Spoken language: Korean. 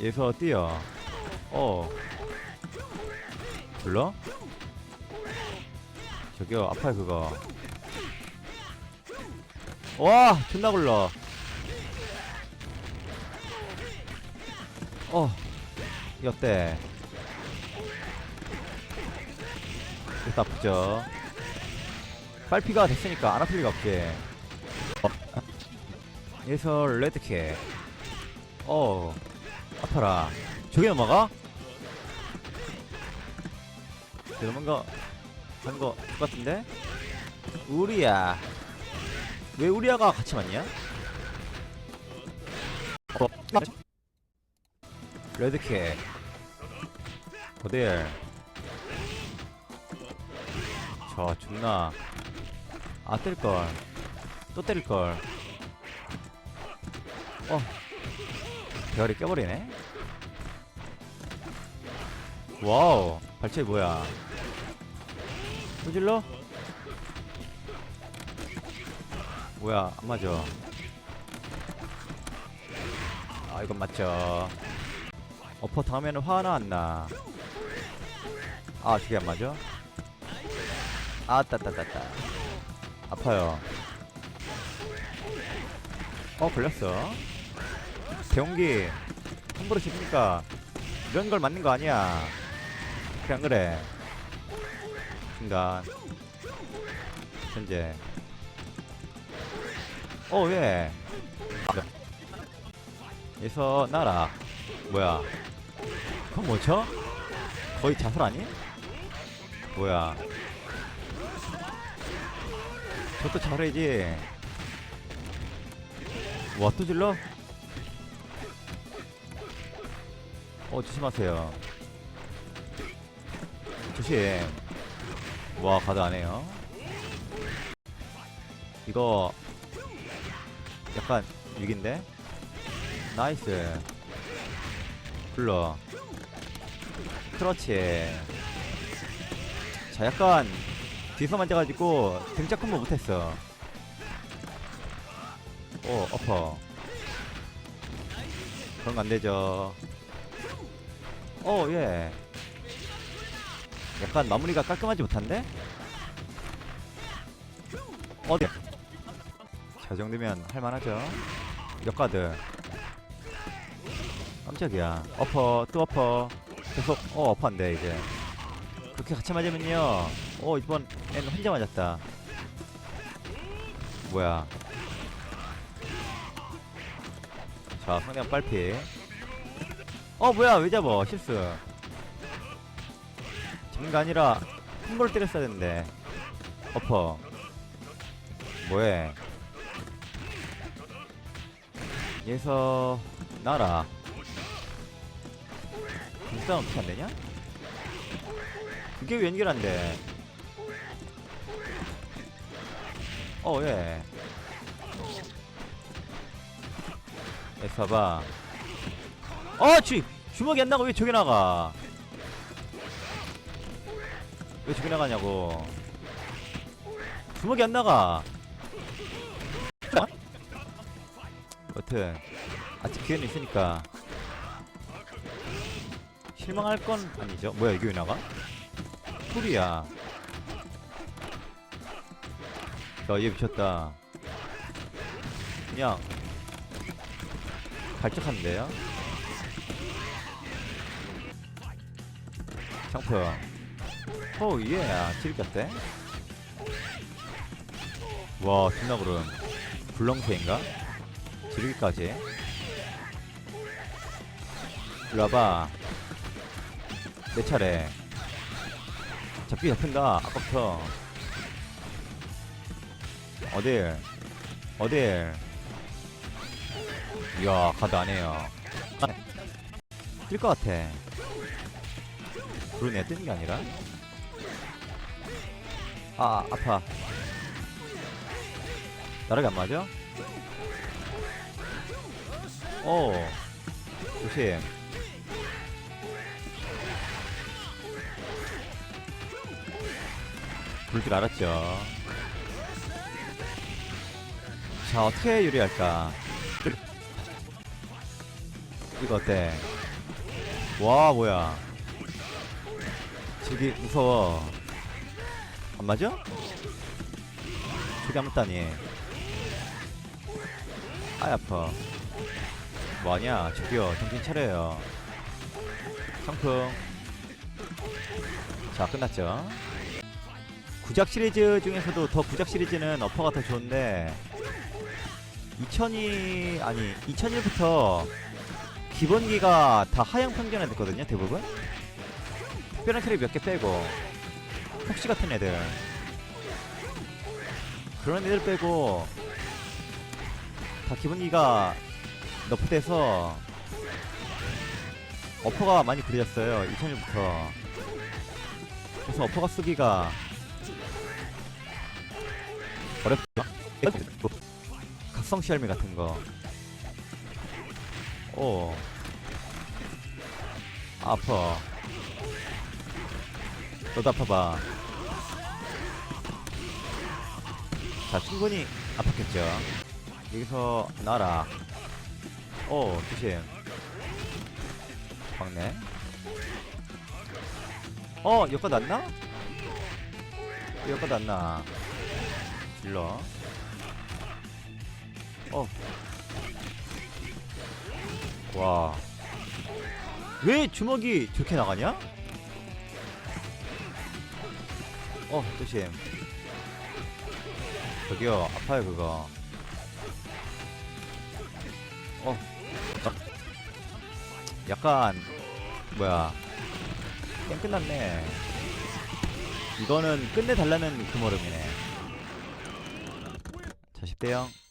여기서 뛰어. 어. 불러? 저기요 아파요 그거. 와 존나 굴러. 어. 어때? 이거 아프죠? 빨피가 됐으니까 안 아플 리가 없지. 어. 여기서 레드캣 어 아파라. 저게 넘어가? 도망가 하는 거 똑같은데? 우리야. 왜 우리야가 같이 맞냐? 어 레드캣 어딜 저 존나 아 때릴걸. 또 때릴걸. 어 대가리 껴버리네. 와우 발차기 뭐야? 또 질러? 뭐야 안 맞아. 아 이건 맞죠. 어퍼 당하면 화나 안나. 아 저게 안 맞아? 아따따따따. 아파요. 어 걸렸어 대용기 함부로 시키니까? 이런 걸 맞는 거 아니야. 안 그래? 순간. 현재. 어 왜? 여기서 나라. 뭐야? 그건 뭐죠? 거의 자살 아니? 뭐야? 저도 잘해야지. 와또 질러? 어 조심하세요. 조심. 와 가드 안해요. 이거 약간 위기인데? 나이스. 불러. 그렇지 자 약간 뒤에서 만져가지고 등짝 콤보 못했어. 오 어퍼. 그런 거 안되죠 어 예. 약간 마무리가 깔끔하지 못한데? 어디? 저 정도면 할만하죠. 역가드? 깜짝이야. 어퍼 또 어퍼. 계속 어 어퍼 안돼 이제. 그렇게 같이 맞으면요. 어 이번 엔 혼자 맞았다. 뭐야. 자 상대방 빨피 어 뭐야 왜 잡어 실수. 잡는 거 아니라 큰걸 때렸어야 되는데. 어퍼. 뭐해? 얘서 나라. 일단 어떻게 안되냐? 그게 왜어 예. 에서 봐 봐어 주, 주먹이 안 나가 왜 저기 나가? 왜 저기 나가냐고. 주먹이 안 나가. 여튼 아직 기회는 있으니까. 실망할 건 아니죠. 뭐야 이게 왜 나가? 풀이야. 야얘 미쳤다. 그냥 발작하는데요 창포 오예. 지르겠대 와 존나 부름 불렁새인가? 지르기까지. 일로 와봐. 내 차례. 잡기 잡힌다. 아까부터 어딜? 어딜? 이야 가드 안해요. 뛸것 같아 그러네 뜨는 게 아니라? 아 아파. 나락이 안 맞아? 오 조심. 부를 줄 알았죠? 자 어떻게 유리할까? 이거 어때? 와 뭐야 저기 무서워. 안 맞아? 저기 안 맞다니 아이 아파. 뭐하냐? 저기요 정신 차려요. 상품 자 끝났죠. 구작 시리즈 중에서도 더 구작 시리즈는 어퍼가 더 좋은데 2000이 아니 2001부터 기본기가 다 하향 평준화 됐거든요 대부분 특별한 캐릭 몇 개 빼고. 폭시 같은 애들. 그런 애들 빼고 다 기본기가 너프돼서 어퍼가 많이 구려졌어요 2001부터. 그래서 어퍼가 쓰기가 어렵다 각성 시알미 같은 거. 오. 아파. 아파봐. 자, 충분히 아팠겠죠. 여기서 나라. 오, 조심. 막네. 어, 여기까지 났나? 여기까지 났나? 질러. 어. 와. 왜 주먹이 저렇게 나가냐? 어, 조심. 저기요, 아파요, 그거. 어, 아, 약간, 뭐야. 게임 끝났네. 이거는 끝내달라는 그 머름이네. 자, 10대0.